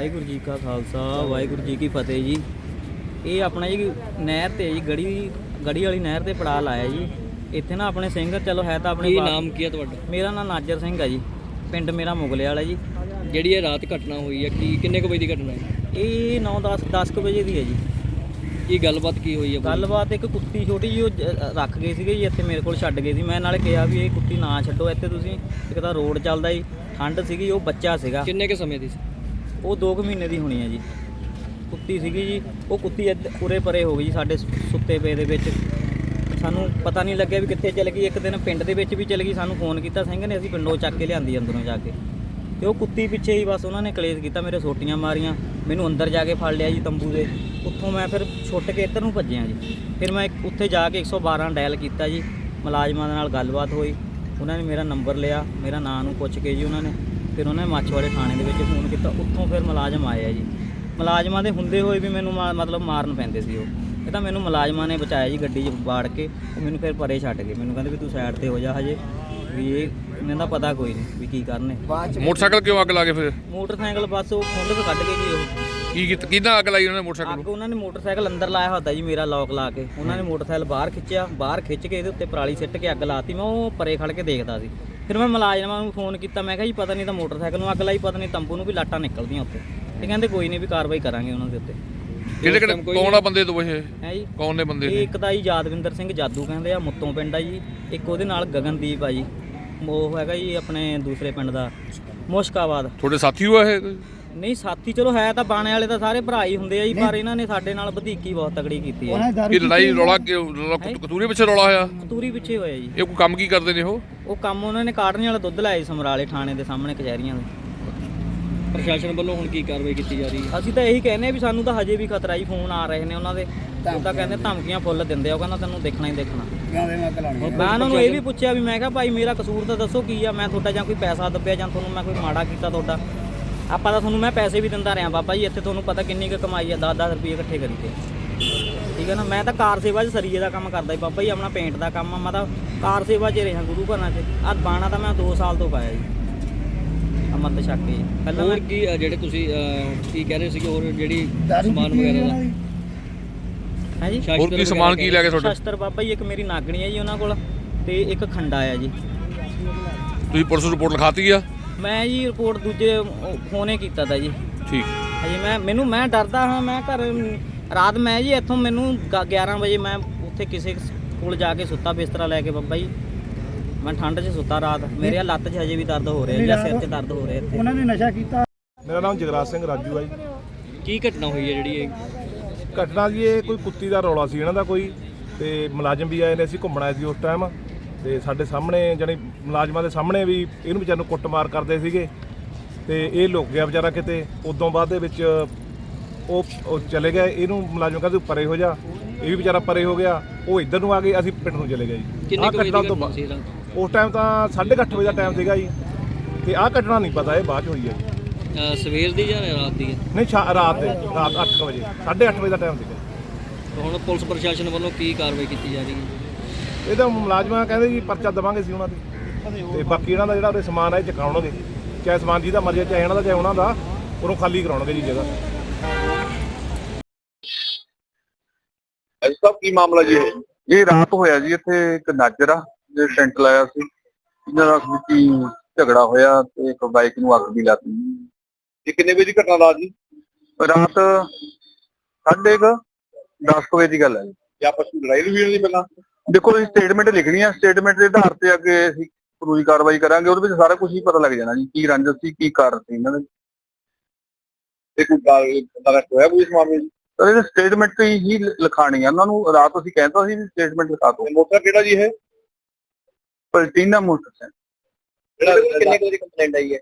ਵਾਹਿਗੁਰੂ ਜੀ ਕਾ ਖਾਲਸਾ ਵਾਹਿਗੁਰੂ ਜੀ ਕੀ ਫਤਿਹ ਜੀ। ਇਹ ਆਪਣਾ ਜੀ ਨਹਿਰ ਤੇ ਜੀ ਗੜੀ ਗੜੀ ਵਾਲੀ ਨਹਿਰ ਤੇ ਪੜਾ ਲਾਇਆ ਜੀ। ਇੱਥੇ ਨਾ ਆਪਣੇ ਸਿੰਘ ਚਲੋ ਹੈ ਤਾਂ ਆਪਣੇ ਕੀ ਨਾਮ ਕੀ ਹੈ ਤੁਹਾਡਾ? ਮੇਰਾ ਨਾਮ ਨਾਜਰ ਸਿੰਘ ਹੈ ਜੀ। ਪਿੰਡ ਮੇਰਾ ਮੁਗਲੇ ਵਾਲਾ ਜੀ। ਜਿਹੜੀ ਇਹ ਰਾਤ ਘਟਨਾ ਹੋਈ ਹੈ ਕੀ ਕਿੰਨੇ ਕੁ ਵਜੇ ਦੀ ਘਟਨਾ ਹੈ? ਇਹ 9 10 10 ਕੁ ਵਜੇ ਦੀ ਹੈ ਜੀ। ਕੀ ਗੱਲਬਾਤ ਕੀ ਹੋਈ ਹੈ? ਗੱਲਬਾਤ ਇੱਕ ਕੁੱਤੀ ਛੋਟੀ ਜੀ ਉਹ ਜ- ਰੱਖ ਗਏ ਸੀਗੇ ਜੀ ਇੱਥੇ ਮੇਰੇ ਕੋਲ ਛੱਡ ਗਏ ਸੀ। ਮੈਂ ਨਾਲੇ ਕਿਹਾ ਵੀ ਇਹ ਕੁੱਤੀ ਨਾ ਛੱਡੋ ਇੱਥੇ ਤੁਸੀਂ। ਇੱਕ ਤਾਂ ਰੋਡ ਚੱਲਦਾ ਜੀ ਠੰਡ ਸੀਗੀ ਉਹ ਬੱਚਾ ਸੀਗਾ। ਕਿੰਨੇ ਕੁ ਸਮੇਂ ਦੀ ਸੀ? ਉਹ 2 ਕੁ ਮਹੀਨੇ ਦੀ ਹੋਣੀ ਹੈ ਜੀ। ਕੁੱਤੀ ਸੀਗੀ ਜੀ, ਉਹ ਕੁੱਤੀ ਇੱਧ- ਉਰੇ ਪਰੇ ਹੋ ਗਈ ਜੀ ਸਾਡੇ ਸੁੱਤੇ ਪਏ ਦੇ ਵਿੱਚ। ਸਾਨੂੰ ਪਤਾ ਨਹੀਂ ਲੱਗਿਆ ਵੀ ਕਿੱਥੇ ਚਲ ਗਈ। ਇੱਕ ਦਿਨ ਪਿੰਡ ਦੇ ਵਿੱਚ ਵੀ ਚਲ ਗਈ। ਸਾਨੂੰ ਫੋਨ ਕੀਤਾ ਸਿੰਘ ਨੇ, ਅਸੀਂ ਪਿੰਡੋਂ ਚੱਕ ਕੇ ਲਿਆਂਦੀ ਅੰਦਰੋਂ ਜਾ ਕੇ। ਤੇ ਉਹ ਕੁੱਤੀ ਪਿੱਛੇ ਹੀ ਬਸ ਉਹਨਾਂ ਨੇ ਕਲੇਸ਼ ਕੀਤਾ, ਮੇਰੇ ਸੋਟੀਆਂ ਮਾਰੀਆਂ। ਮੈਨੂੰ ਅੰਦਰ ਜਾ ਕੇ ਫੜ ਲਿਆ ਜੀ ਤੰਬੂ ਦੇ। ਉੱਥੋਂ ਮੈਂ ਫਿਰ ਛੁੱਟ ਕੇ ਇੱਧਰ ਨੂੰ ਭੱਜਿਆ ਜੀ। ਫਿਰ ਮੈਂ ਇੱਕ- ਉੱਥੇ ਜਾ ਕੇ 112 ਡਾਇਲ ਕੀਤਾ ਜੀ। ਮੁਲਾਜ਼ਮਾਂ ਦੇ ਨਾਲ ਗੱਲਬਾਤ ਹੋਈ। ਉਹਨਾਂ ਨੇ ਮੇਰਾ ਨੰਬਰ ਲਿਆ। ਮੇਰਾ ਨਾਂ ਨੂੰ ਪੁੱਛ ਕੇ ਜੀ ਉਹਨਾਂ ਨੇ। ਫਿਰ ਉਹਨਾਂ ਨੇ ਮਾਛਵਾੜੇ ਥਾਣੇ ਦੇ ਵਿੱਚ ਫੋਨ ਕੀਤਾ ਉੱਥੋਂ ਫਿਰ ਮੁਲਾਜ਼ਮ ਆਏ ਆ ਜੀ। ਮੁਲਾਜ਼ਮਾਂ ਦੇ ਹੁੰਦੇ ਹੋਏ ਵੀ ਮੈਨੂੰ ਮਤਲਬ ਮਾਰਨ ਪੈਂਦੇ ਸੀ ਉਹ। ਇਹ ਤਾਂ ਮੈਨੂੰ ਮੁਲਾਜ਼ਮਾਂ ਨੇ ਬਚਾਇਆ ਜੀ ਗੱਡੀ 'ਚ ਬਾੜ ਕੇ ਉਹ ਮੈਨੂੰ ਫਿਰ ਪਰੇ ਛੱਡ ਗਏ। ਮੈਨੂੰ ਕਹਿੰਦੇ ਵੀ ਤੂੰ ਸਾਈਡ ਤੇ ਹੋ ਜਾ ਹਜੇ ਵੀ ਇਹ ਇਹਨਾਂ ਦਾ ਪਤਾ ਕੋਈ ਨਹੀਂ ਵੀ ਕੀ ਕਰਨੇ। ਮੋਟਰਸਾਈਕਲ ਕਿਉਂ ਅੱਗ ਲਾ ਕੇ ਫਿਰ? ਮੋਟਰਸਾਈਕਲ ਬਸ ਉਹ ਖੁੰਡ ਕੇ ਕੱਢ ਕੇ ਜੀ ਉਹ। ਕੀ ਕੀਤਾ ਕਿਹਦਾ ਅੱਗ ਲਾਈ ਉਹਨਾਂ ਨੇ ਮੋਟਰਸਾਈਕਲ ਅੱਗ ਨੂੰ? ਉਹਨਾਂ ਨੇ ਮੋਟਰਸਾਈਕਲ ਅੰਦਰ ਲਾਇਆ ਹੋਇਆ ਤਾ ਜੀ ਮੇਰਾ ਲੌਕ ਲਾ ਕੇ। ਉਹਨਾਂ ਨੇ ਮੋਟਰਸਾਈਕਲ ਬਾਹਰ ਖਿੱਚਿਆ ਬਾਹਰ ਖਿੱਚ ਕੇ ਇਹਦੇ ਉੱਤੇ ਪਰਾਲੀ ਸਿੱਟ ਕੇ ਅੱਗ ਲਾਤੀ। ਮੈਂ ਉਹ ਪਰੇ ਖੜ ਕੇ ਦੇਖਦਾ ਸੀ। ਫਿਰ ਮੈਂ ਮੁਲਾਜ਼ਮਾਂ ਨੂੰ ਫੋਨ ਕੀਤਾ ਮੈਂ ਕਿਹਾ ਜੀ ਪਤਾ ਨਹੀਂ ਤਾਂ ਮੋਟਰਸਾਈਕਲ ਨੂੰ ਅੱਗ ਲਾਈ ਪਤਾ ਨਹੀਂ ਤੰਬੂ ਨੂੰ ਵੀ ਲਾਟਾਂ ਨਿਕਲਦੀਆਂ ਉੱਤੇ ਤੇ ਕਹਿੰਦੇ ਕੋਈ ਨਹੀਂ ਵੀ ਕਾਰਵਾਈ ਕਰਾਂਗੇ ਉਹਨਾਂ ਦੇ ਉੱਤੇ। ਕਿਹੜੇ ਕਿਹੜੇ ਕੌਣ ਆ ਬੰਦੇ ਦੋ ਇਹ? ਹੈ ਜੀ? ਕੌਣ ਨੇ ਬੰਦੇ ਇਹ ਇੱਕ ਤਾਂ ਜੀ ਯਾਦਵਿੰਦਰ ਸਿੰਘ ਜਾਦੂ ਕਹਿੰਦੇ ਆ ਮੁੱਤੋਂ ਪਿੰਡ ਆ ਜੀ। ਇੱਕ ਉਹਦੇ ਨਾਲ ਗਗਨਦੀਪ ਆ ਜੀ। ਉਹ ਹੈਗਾ ਜੀ ਆਪਣੇ ਦੂਸਰੇ ਪਿੰਡ ਦਾ ਮੁਸ਼ਕਾਬਾਦ। ਤੁਹਾਡੇ ਸਾਥੀ ਹੋਆ ਇਹ? ਨਹੀਂ ਸਾਥੀ ਚਲੋ ਹੈ ਤਾਂ ਬਾਣੇ ਵਾਲੇ ਤਾਂ ਸਾਰੇ ਭਰਾ ਹੀ ਹੁੰਦੇ ਆ ਜੀ ਪਰ ਇਹਨਾਂ ਨੇ ਸਾਡੇ ਨਾਲ ਵਧੀਕੀ ਬਹੁਤ ਤਗੜੀ ਕੀਤੀ ਹੈ ਇਹ ਲੜਾਈ ਰੌਲਾ ਕਿਉਂ ਰੌਲਾ ਕਤੂਰੇ ਪਿੱਛੇ ਰੌਲਾ ਹੋਇਆ? ਤੂਰੀ ਪਿੱਛੇ ਹੋਇਆ ਜੀ। ਇਹ ਕੋਈ ਕੰਮ ਕੀ ਕਰਦੇ ਨੇ ਉਹ? ਉਹ ਕੰਮ ਉਹਨਾਂ ਨੇ ਕਾੜਨੀ ਵਾਲਾ ਦੁੱਧ ਲਾਇਆ ਸਮਰਾਲੇ ਥਾਣੇ ਦੇ ਸਾਹਮਣੇ ਕਚਹਿਰੀਆਂ ਦੇ। ਪ੍ਰਸ਼ਾਸਨ ਵੱਲੋਂ ਹੁਣ ਕੀ ਕਾਰਵਾਈ ਕੀਤੀ ਜਾ ਰਹੀ ਹੈ? ਅਸੀਂ ਤਾਂ ਇਹੀ ਕਹਿੰਦੇ ਆ ਵੀ ਸਾਨੂੰ ਤਾਂ ਹਜੇ ਵੀ ਖਤਰਾ ਜੀ ਫੋਨ ਆ ਰਹੇ ਨੇ ਉਹਨਾਂ ਦੇ। ਉਹ ਤਾਂ ਕਹਿੰਦੇ ਧਮਕੀਆਂ ਫੁੱਲ ਦਿੰਦੇ ਆ ਉਹ ਕਹਿੰਦਾ ਤੈਨੂੰ ਦੇਖਣਾ ਹੀ ਦੇਖਣਾ। ਮੈਂ ਉਹਨਾਂ ਨੂੰ ਇਹ ਵੀ ਪੁੱਛਿਆ ਵੀ ਮੈਂ ਕਿਹਾ ਭਾਈ ਮੇਰਾ ਕਸੂਰ ਤਾਂ ਦੱਸੋ ਕੀ ਆ? ਮੈਂ ਤੁਹਾਡਾ ਜਾਂ ਕੋਈ ਪੈਸਾ ਦੱਬਿਆ ਜਾਂ ਤੁਹਾਨੂੰ ਮੈਂ ਕੋਈ ਮਾੜਾ ਕੀਤਾ ਤੁਹਾਡਾ? ਆਪਾਂ ਤਾਂ ਤੁਹਾਨੂੰ ਮੈਂ ਪੈਸੇ ਵੀ ਦਿੰਦਾ ਰਿਹਾ ਬਾਬਾ ਜੀ ਇੱਥੇ ਤੁਹਾਨੂੰ ਪਤਾ ਕਿੰਨੀ ਕੁ ਕਮਾਈ ਆ 10-10 ਰੁਪਏ ਇਕੱਠੇ ਕਰੀ ਤੇ ਠੀਕ ਹੈ ਨਾ ਮੈਂ ਤਾਂ ਕਾਰ ਸੇਵਾ 'ਚ ਸਰੀਏ ਦਾ ਕੰਮ ਕਰਦਾ ਜੀ ਬਾਬਾ ਜੀ ਆਪਣਾ ਪੇਂਟ ਦਾ ਕੰਮ ਆ ਮੈਂ ਤਾਂ ਕਾਰ ਸੇਵਾ 'ਚ ਰਿਹਾ ਗੁਰੂ ਘਰਾਂ 'ਚ। ਆਹ ਬਾਣਾ ਤਾਂ ਮੈਂ 2 ਸਾਲ ਤੋਂ ਪਾਇਆ ਜੀ। ਅਮਰਤ ਛੱਕ ਕੇ। ਪਹਿਲਾਂ ਹੋਰ ਕੀ ਜਿਹੜੇ ਤੁਸੀਂ ਕੀ ਕਹਿ ਰਹੇ ਸੀਗੇ ਹੋਰ ਜਿਹੜੀ ਸਮਾਨ ਵਗੈਰਾ ਦਾ? ਹੈ ਜੀ? ਹੋਰ ਕੀ ਸਮਾਨ ਕੀ ਲੈ ਕੇ ਤੁਹਾਡੇ? ਸ਼ਸਤਰ ਬਾਬਾ ਜੀ ਇੱਕ ਮੇਰੀ ਨਾਗਣੀ ਹੈ ਜੀ ਉਹਨਾਂ ਕੋਲ ਤੇ ਇੱਕ ਖੰਡਾ ਆ ਜੀ। ਤੁਸੀਂ ਪੁਲਿਸ ਰਿਪੋਰਟ ਲਿਖਾਤੀ ਆ? ਮੈਂ ਜੀ ਰਿਪੋਰਟ ਦੂਜੇ ਫੋਨੇ ਕੀਤਾ ਤਾ ਜੀ। ਠੀਕ। ਅਜੇ ਮੈਂ ਮੈਨੂੰ ਮੈਂ ਡਰਦਾ ਹਾਂ ਮੈਂ ਘਰ ਰਾਤ ਮੈਂ ਜੀ ਇੱਥੋਂ ਮੈਨੂੰ ਗ- 11 ਵਜੇ ਮੈਂ ਉੱਥੇ ਕਿਸੇ ਕੋਲ ਜਾ ਕੇ ਸੁੱਤਾ ਬਿਸਤਰਾ ਲੈ ਕੇ ਬੱਬਾ ਜੀ। ਮੈਂ ਠੰਡ 'ਚ ਸੁੱਤਾ ਰਾਤ। ਮੇਰੇ ਲੱਤ 'ਚ ਹਜੇ ਵੀ ਦਰਦ ਹੋ ਰਿਹਾ ਜਾਂ ਸਿਰ 'ਚ ਦਰਦ ਹੋ ਰਿਹਾ ਇੱਥੇ। ਉਹਨਾਂ ਨੇ ਨਸ਼ਾ ਕੀਤਾ। ਮੇਰਾ ਨਾਮ ਜਗਰਾਜ ਸਿੰਘ ਰਾਜੂ ਹੈ ਜੀ। ਕੀ ਘਟਨਾ ਹੋਈ ਹੈ ਜਿਹੜੀ ਇਹ? ਘਟਨਾ ਜੀ ਇਹ ਕੋਈ ਕੁੱਤੀ ਦਾ ਰੌਲਾ ਸੀ ਇਹਨਾਂ ਦਾ ਕੋਈ ਤੇ ਮੁਲਾਜ਼ਮ ਵੀ ਆਏ ਨੇ ਅਸੀਂ ਘੁੰਮਣ ਆਏ ਸੀ ਉਸ ਟਾਈਮ ਤੇ ਸਾਡੇ ਸਾਹਮਣੇ ਜਾਣੀ ਮੁਲਾਜ਼ਮਾਂ ਦੇ ਸਾਹਮਣੇ ਵੀ ਇਹਨੂੰ ਵਿਚਾਰ ਨੂੰ ਕੁੱਟਮਾਰ ਕਰਦੇ ਸੀਗੇ ਤੇ ਇਹ ਲੁਕ ਗਿਆ ਵਿਚਾਰਾ ਕਿਤੇ। ਉਦੋਂ ਬਾਅਦ ਦੇ ਵਿੱਚ ਉਹ ਉਹ ਚਲੇ ਗਏ। ਇਹਨੂੰ ਮੁਲਾਜ਼ਮ ਕਹਿੰਦੇ ਪਰੇ ਹੋ ਜਾ। ਇਹ ਵੀ ਵਿਚਾਰਾ ਪਰੇ ਹੋ ਗਿਆ। ਉਹ ਇੱਧਰ ਨੂੰ ਆ ਗਏ। ਅਸੀਂ ਪਿੰਡ ਨੂੰ ਚਲੇ ਗਏ ਜੀ। ਆਹ ਘਟਨਾ ਤੋਂ ਬਾਅਦ ਉਸ ਟਾਈਮ ਤਾਂ 8:30 ਵਜੇ ਦਾ ਟਾਈਮ ਸੀਗਾ ਜੀ। ਤੇ ਆਹ ਘਟਨਾ ਨਹੀਂ ਪਤਾ ਇਹ ਬਾਅਦ ਚ ਹੋਈ ਹੈ। ਜੀ ਸਵੇਰ ਦੀ ਜਾਂ ਰਾਤ ਦੀ ਹੈ? ਨਹੀਂ ਰਾਤ ਦੇ ਰਾਤ 8 ਵਜੇ 8:30 ਵਜੇ ਦਾ ਟਾਈਮ ਸੀਗਾ। ਹੁਣ ਪੁਲਿਸ ਪ੍ਰਸ਼ਾਸਨ ਵੱਲੋਂ ਕੀ ਕਾਰਵਾਈ ਕੀਤੀ ਜਾ ਰਹੀ ਹੈ? ਇਹ ਤਾਂ ਮੁਲਾਜ਼ਮਾਂ ਕਹਿੰਦੇ ਜੀ ਪਰਚਾ ਦਵਾਂਗੇ ਸੀ ਉਹਨਾਂ ਦੇ ਤੇ ਬਾਕੀ ਇਹਨਾਂ ਦਾ ਜਿਹੜਾ ਉਹਦੇ ਸਮਾਨ ਹੈ ਚਕਾਉਣਗੇ। ਚਾਹੇ ਸਮਾਨ ਜਿਹਦਾ ਮਰਜ਼ੀ ਹੈ, ਚਾਹੇ ਇਹਨਾਂ ਦਾ ਚਾਹੇ ਉਹਨਾਂ ਦਾ ਉਹਨੂੰ ਖਾਲੀ ਕਰਾਉਣਗੇ ਜੀ ਜਗ੍ਹਾ। ਸਭ ਕੀ ਮਾਮਲਾ ਜੀ ਇਹ? ਇਹ ਰਾਤ ਹੋਇਆ ਜੀ ਇੱਥੇ ਇੱਕ ਨਾਜਰ ਆ ਜੇ ਟੈਂਟ ਲਾਇਆ ਸੀ। ਇਹਨਾਂ ਦਾ ਵਿੱਚ ਹੀ ਝਗੜਾ ਹੋਇਆ ਤੇ ਇੱਕ ਬਾਈਕ ਨੂੰ ਅੱਗ ਵੀ ਲਾਤੀ ਇਹ ਕਿੰਨੇ ਵਜੇ ਦੀ ਘਟਨਾ ਰਾਤ ਜੀ ਰਾਤ ਸਾਢੇ ਕੁ ਦਸ ਕੁ ਵਜੇ ਦੀ ਗੱਲ ਹੈ ਜੀ। ਆਪਸ ਵਿੱਚ ਲੜਾਈ ਵੀ ਹੋਈ ਪਹਿਲਾਂ? ਦੇਖੋ ਇਹ ਸਟੇਟਮੈਂਟ ਲਿਖਣੀ ਆ ਸਟੇਟਮੈਂਟ ਦੇ ਆਧਾਰ ਤੇ ਅੱਗੇ ਅਸੀਂ ਪੂਰੀ ਕਾਰਵਾਈ ਕਰਾਂਗੇ ਉਹਦੇ ਵਿੱਚ ਸਾਰਾ ਕੁਝ ਹੀ ਪਤਾ ਲੱਗ ਜਾਣਾ ਜੀ ਕੀ ਰੰਜਸ ਸੀ ਕੀ ਕਾਰਨ ਸੀ ਇਹਨਾਂ ਦੇ। ਇਹ ਕੋਈ ਗੱਲ ਹੋਇਆ ਕੋਈ ਇਸ ਮਾਮਲੇ ਸਰ ਇਹ ਸਟੇਟਮੈਂਟ ਤੇ ਹੀ ਲਿਖਾਣੀ ਆ ਉਹਨਾਂ ਨੂੰ ਰਾਤ ਅਸੀਂ ਕਹਿੰਦਾ ਸੀ ਵੀ ਸਟੇਟਮੈਂਟ ਲਿਖਾ ਦਿਓ। ਮੋਟਰ ਕਿਹੜਾ ਜੀ ਇਹ? ਪਲਟੀਨਾ ਮੋਟਰ ਹੈ ਕਿੰਨੇ ਵਜੇ ਕੰਪਲੇਂਟ ਆਈ ਹੈ?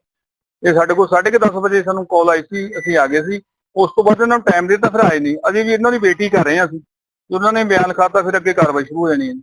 ਇਹ ਸਾਡੇ ਕੋਲ 10:30 ਵਜੇ ਸਾਨੂੰ ਕਾਲ ਆਈ ਸੀ ਅਸੀਂ ਆ ਗਏ ਸੀ। ਉਸ ਤੋਂ ਬਾਅਦ ਇਹਨਾਂ ਨੂੰ ਟਾਈਮ ਦਿੱਤਾ ਫਿਰ ਆਏ ਨਹੀਂ। ਅਜੇ ਵੀ ਇਹਨਾਂ ਦੀ ਵੇਟ ਹੀ ਕਰ ਰਹੇ ਹਾਂ ਅਸੀਂ। ਜੇ ਉਹਨਾਂ ਨੇ ਬਿਆਨ ਖਾਤਾ ਫਿਰ ਅੱਗੇ ਕਾਰਵਾਈ ਸ਼ੁਰੂ ਹੋ ਜਾਣੀ ਹੈ।